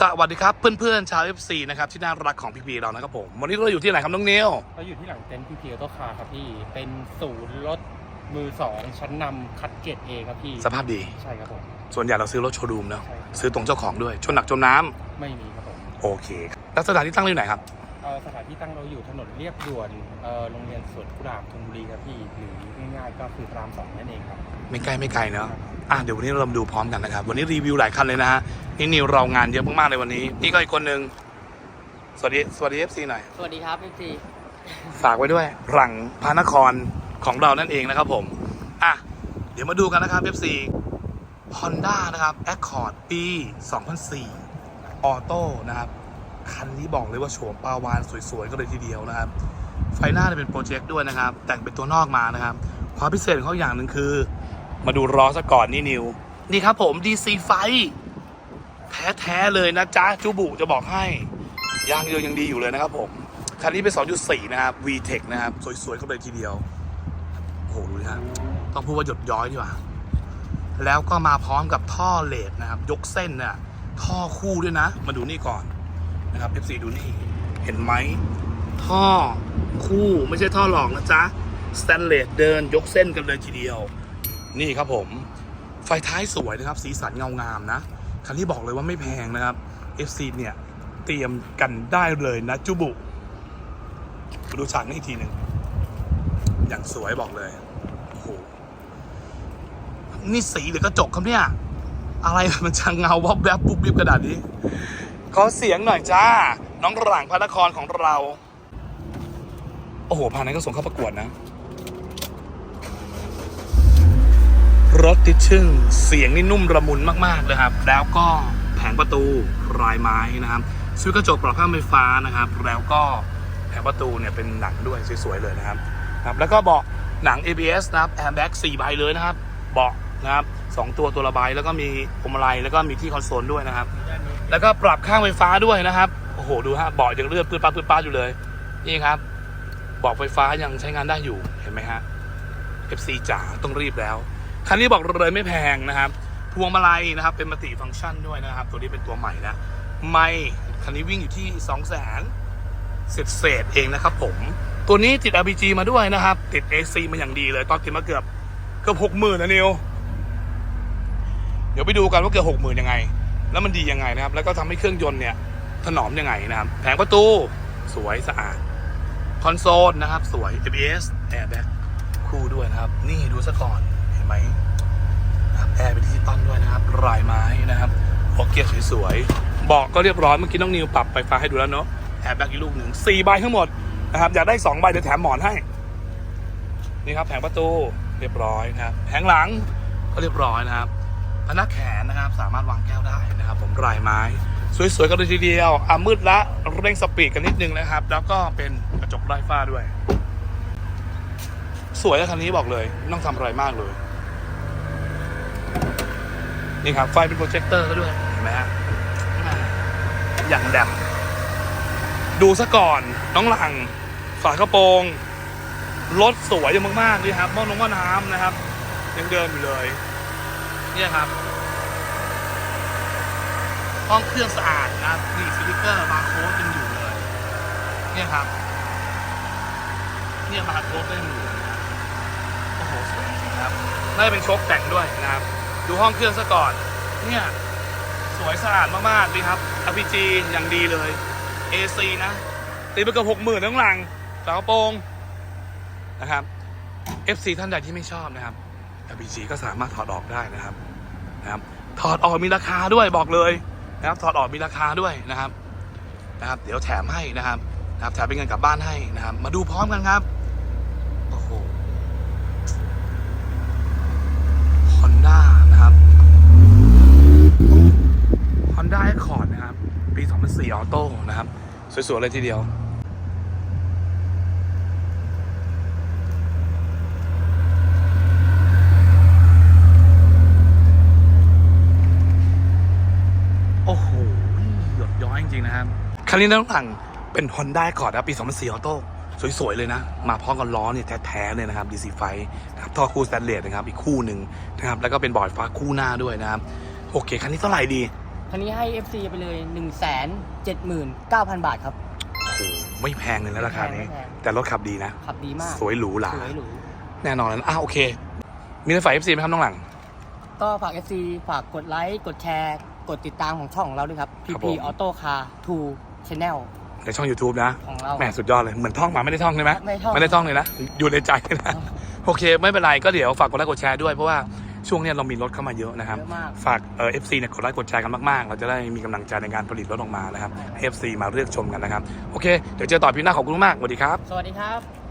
สวัสดีครับเพื่อนๆชาว FC นะครับที่น่ารักของพี่พีเรานะครับผม วันนี้เราอยู่ที่ไหนครับน้องเนียวเราอยู่ที่หลังเต็นท์พีพีออโต้คาร์ครับพี่เป็นศูนย์รถมือสองชั้นนำคัดเกรดเอครับพี่สภาพดี ใช่ครับผมส่วนใหญ่เราซื้อรถโชว์รูมเนาะใช่ครับซื้อตรงเจ้าของด้วยชนหนักจมน้ำไม่มีครับผมโอเคแล้วสถานที่ตั้งอยู่ไหนครับ เอ่อสถานที่ตั้งเราอยู่ถนนเรียบด่วนเอ่อโรงเรียนสวนกุหลาบธนบุรีครับพี่หรือง่ายๆก็คือพระรามสองนั่นเองครับไม่ใกล้ไม่ไกลเนาะ อะเดี๋ยววันนี้เรามาดูพร้อมกันนะครับ วันนี้รีวิวหลายคันเลยนะฮะนี่นิวเรางานเยอะมากๆเลยวันนี้ นี่ก็อีกคนนึงสวัสดีสวัสดี FC หน่อย สวัสดีครับเอฟซีฝากไว้ด้วยหลังพระนครของเรานั่นเองนะครับผมอะเดี๋ยวมาดูกันนะครับ FC Honda นะครับ Accord ปี 2004 ออโต้นะครับ คันนี้บอกเลยว่าโฉมปลาวานสวยๆ ก็เลยทีเดียวนะครับ ไฟหน้าเนี่ยเป็นโปรเจกต์ด้วยนะครับ แต่งเป็นตัวนอกมานะครับ ความพิเศษของเขาอย่างหนึ่งคือ มาดูล้อซะก่อนนี่นิว นี่ครับผม DC ไฟ แท้ ๆ เลยนะจ๊ะ จูบุจะบอกให้ ยางเดียวยังดีอยู่เลยนะครับผม คันนี้เป็น 2.4 นะครับ VTEC นะครับ สวยๆก็เลยทีเดียว โอ้โหดูดิฮะต้องพูดว่าหยดย้อยดีกว่า แล้วก็มาพร้อมกับท่อเลดนะครับ ยกเส้นน่ะท่อคู่ด้วยนะ มาดูนี่ก่อนนะครับ FC ดูนี่ เห็นไหมท่อคู่ไม่ใช่ท่อหลอกนะจ๊ะสแตนเลสเดินยกเส้นกันเลยทีเดียว นี่ครับผม ไฟท้ายสวยนะครับ สีสันเงางามนะ คันนี้บอกเลยว่าไม่แพงนะครับ FC เนี่ย เตรียมกันได้เลยนะจูบุดูฉากนี้อีกทีหนึ่ง อย่างสวยบอกเลยโอ้โหนี่สีหรือกระจกครับเนี่ย อะไรมันช่างเงาวับแวบปุ๊บปิ๊บกระดาษนี้ ขอเสียงหน่อยจ้า น้องหลังพระนครของเรา โอ้โหพานั้นก็ส่งเข้าประกวดนะ รถติดชึ่งเสียงนี่นุ่มระมุนมากๆเลยครับ แล้วก็แผงประตูรายไม้นะครับสวิตช์กระจกปรับผ้างไฟฟ้านะครับ แล้วก็แผงประตูเนี่ยเป็นหนังด้วยสวยๆเลยนะครับครับแล้วก็เบาะหนัง ABS นะครับแอร์แบ็ก4ใบเลยนะครับ เบาะนะครับสองตัวตัวละใบแล้วก็มีพวงมาลัยแล้วก็มีที่คอนโซลด้วยนะครับ แล้วก็ปรับข้างไฟฟ้าด้วยนะครับโอ้โหดูฮะเบาะยังเลื่อนปื้ดป้าดปืดป้าอยู่เลยนี่ครับเบาะไฟฟ้ายังใช้งานได้อยู่เห็นไหมฮะ FC จ๋าต้องรีบแล้ว คันนี้บอกเลยไม่แพงนะครับ พวงมาลัยนะครับ เป็นมัลติฟังก์ชันด้วยนะครับ ตัวนี้เป็นตัวใหม่นะไม่คันนี้วิ่งอยู่ที่2 0 0 0 0 0เศษเศษเองนะครับผม ตัวนี้ติด RPG มาด้วยนะครับ ติด AC มาอย่างดีเลย ตอนติดมาเกือบเกือบหกหมื่นนะนิวเดี๋ยวไปดูกันว่าเกือบหกหมื่นยังไง แล้วมันดียังไงนะครับ แล้วก็ทำให้เครื่องยนต์เนี่ย ถนอมยังไงนะครับ แผงประตูสวยสะอาด คอนโซลนะครับ สวย ABS airbag คู่ด้วยนะครับ นี่ดูซะก่อน ไหมนะครับแอร์เป็นดิจิตอลด้วยนะครับรายไม้นะครับโอเกียสวยๆเบาะก็เรียบร้อยเมื่อกี้น้องนิวปรับไฟฟ้าให้ดูแล้วเนาะแอร์แบ็กอีกลูกหนึ่งสี่ใบทั้งหมดนะครับอยากได้สองใบเดี๋ยวแถมหมอนให้นี่ครับแผงประตูเรียบร้อยนะครับแผงหลังก็เรียบร้อยนะครับพนักแขนนะครับสามารถวางแก้วได้นะครับ ผมรายไม้ สวยๆกันเลยทีเดียวอะมืดละเร่งสปีดกันนิดนึงนะครับ แล้วก็เป็นกระจกไร้ฟ้าด้วย สวยนะคันนี้บอกเลย ไม่ต้องทำอะไรมากเลย นี่ครับไฟเป็นโปรเจคเตอร์ก็ด้วยเห็นไหมฮะอย่างแดมดูซะก่อนน้องหลัง ฝากระโปรงรถสวยยังมากๆเลยครับหม้อน้ำหม้อน้ำนะครับ ยังเดิมอยู่เลยเนี่ยครับห้องเครื่องสะอาดนะครับนี่สติกเกอร์บาร์โค้ดยังอยู่เลย เนี่ยครับ เนี่ยบาร์โค้ดก็ยังอยู่โอ้โหสวยจริงครับน่าจะเป็นโชคแต่งด้วยนะครับ ดูห้องเครื่องซะก่อน เนี่ย สวยสะอาดมากๆดีครับ RPG อย่างดีเลย AC นะ ตีไปเกือบหกหมื่นทั้งหลังฝากระโปรงนะครับ FC ท่านใดที่ไม่ชอบนะครับ RPG ก็สามารถถอดออกได้นะครับนะครับ ถอดออกมีราคาด้วยบอกเลยนะครับ ถอดออกมีราคาด้วยนะครับนะครับ เดี๋ยวแถมให้นะครับนะครับแถมเป็นเงินกลับบ้านให้นะครับ มาดูพร้อมกันครับโอ้โห Honda นะครับ Honda Accord นะครับ ปี ออโต้นะครับ สวยๆเลยทีเดียว โอ้โหหยดย้อยจริงๆนะครับ คันนี้น้องหลังเป็น Honda Accord นะครับปี 2004ออโต้สวย ๆ เลยนะ มาพร้อมกับล้อเนี่ยแท้ๆเลยนะครับ DC ไฟนะครับท่อคู่สแตนเลสนะครับ อีกคู่หนึ่งนะครับ แล้วก็เป็นบอร์ดฟ้าคู่หน้าด้วยนะครับ โอเค คันนี้เท่าไหร่ดี คันนี้ให้ FC ไปเลย 1 7 9 0 0 0 บาทครับ โอ้โหไม่แพงเลยนะราคานี้ ไม่แพง แต่รถขับดีนะ ขับดีมากสวยหรูหราสวยหรู แน่นอนแล้วนะอะโอเค มีอะไรฝาก FC ไหมครับน้องหลัง ก็ฝาก FC ฝากกดไลค์ กดแชร์ กดติดตามของช่องของเราด้วยครับ ครับ PP ผม Auto Car 2 Channel ในช่อง YouTube นะ ของเรา แหมสุดยอดเลย เหมือนท่องมาไม่ได้ท่องใช่ไหมไม่ท่อง ไม่ได้ท่องเลยนะ อยู่ในใจนะ โอเค ไม่เป็นไรก็เดี๋ยวฝากกดไลค์กดแชร์ด้วยเพราะว่า ช่วงเนี้ยเรามีรถเข้ามาเยอะนะครับ เยอะมาก ฝากเอ่อฟซีเนี่ยกดไลค์กดแชร์กันมากๆ เราจะได้มีกำลังใจในการผลิตรถออกมานะครับให้ FC มาเลือกชมกันนะครับ โอเค เดี๋ยวเจอต่อพี่หน้าขอบคุณมากสวัสดีครับ สวัสดีครับ